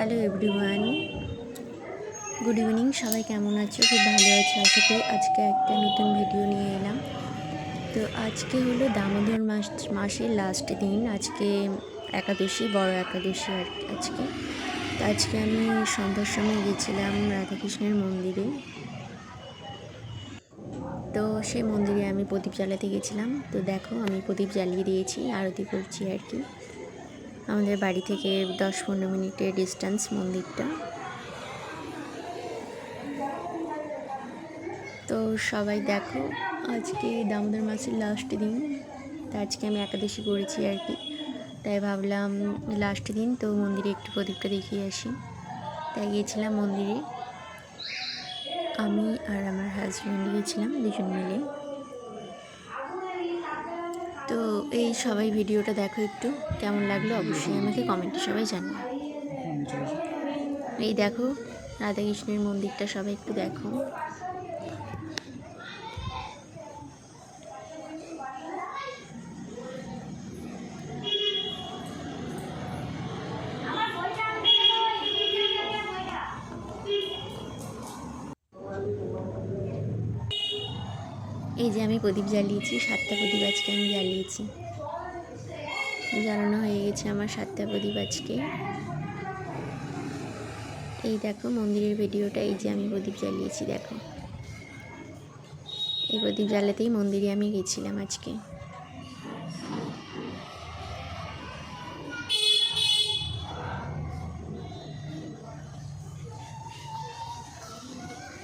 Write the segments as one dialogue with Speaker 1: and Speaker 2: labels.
Speaker 1: Hello everyone good evening সবাই কেমন আছো? খুব ভালো আছো, আশা করি আজকে একটা নতুন ভিডিও নিয়ে এলাম। তো আজকে হলো দামোদর মাস, মাসের লাস্ট দিন। আজকে একাদশী, বড় একাদশী আর আজকে। তো আজকে আমি সন্ধ্যার সময় গেছিলাম রাধাকৃষ্ণের মন্দিরে। তো সেই মন্দিরে আমি প্রদীপ জ্বালাতে গেছিলাম। তো দেখো আমি প্রদীপ জ্বালিয়ে দিয়েছি, আরতি করছি আর কি। আমাদের বাড়ি থেকে দশ পনেরো মিনিটের ডিস্টেন্স মন্দিরটা। তো সবাই দেখো, আজকে দামোদর মাসের লাস্ট দিন। তা আজকে আমি একাদশী করেছি আর কি। তাই ভাবলাম লাস্ট দিন তো মন্দিরে একটু প্রদীপটা দেখিয়ে আসি। তাই গিয়েছিলাম মন্দিরে। আমি আর আমার হাজব্যান্ড গিয়েছিলাম দুজন মিলে। এই সবাই ভিডিওটা দেখো একটু। কেমন লাগল অবশ্যই আমাকে কমেন্টে সবাই জানিও। এই দেখো রাধাকৃষ্ণের মন্দিরটা সবাই একটু দেখো। এই যে আমি প্রদীপ জ্বালিয়েছি, সাতটা প্রদীপ আজকে আমি জ্বালিয়েছি। জ্বালানো হয়ে গেছে আমার সাতটা প্রদীপ আজকে। এই দেখো মন্দিরের ভিডিওটা, এই যে আমি প্রদীপ জ্বালিয়েছি, দেখো। এই প্রদীপ জ্বালাতেই মন্দিরে আমি গেছিলাম আজকে।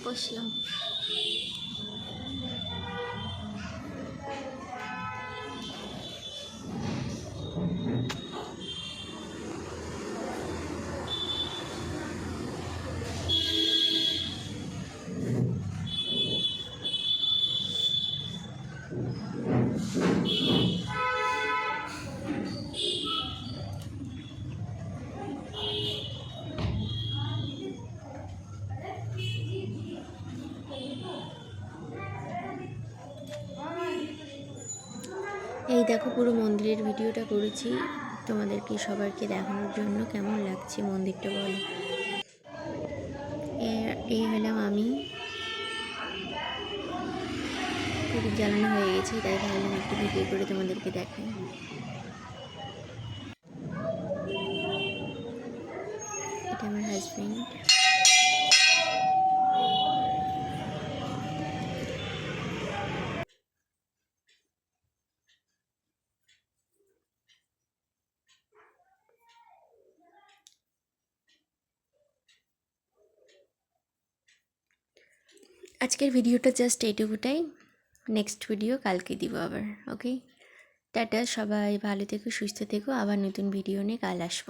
Speaker 1: বসলাম। এই দেখো পুরো মন্দিরের ভিডিওটা করেছি। তোমাদেরকে সবাইকে দেখানোর জন্য কেমন লাগছে মন্দিরটা বলো। এই হলাম আমি। প্রদীপ জ্বালানো হয়ে গেছে, তাই ভাবলাম একটু ভিডিও করে তোমাদেরকে দেখাই। এটা আমার হাজবেন্ড আজকের ভিডিওটা জাস্ট এইটুকুটাই। নেক্সট ভিডিও কালকে দিব আবার ওকে টাটা, সবাই ভালো থেকো, সুস্থ থেকো। আবার নতুন ভিডিও নিয়ে কাল আসব।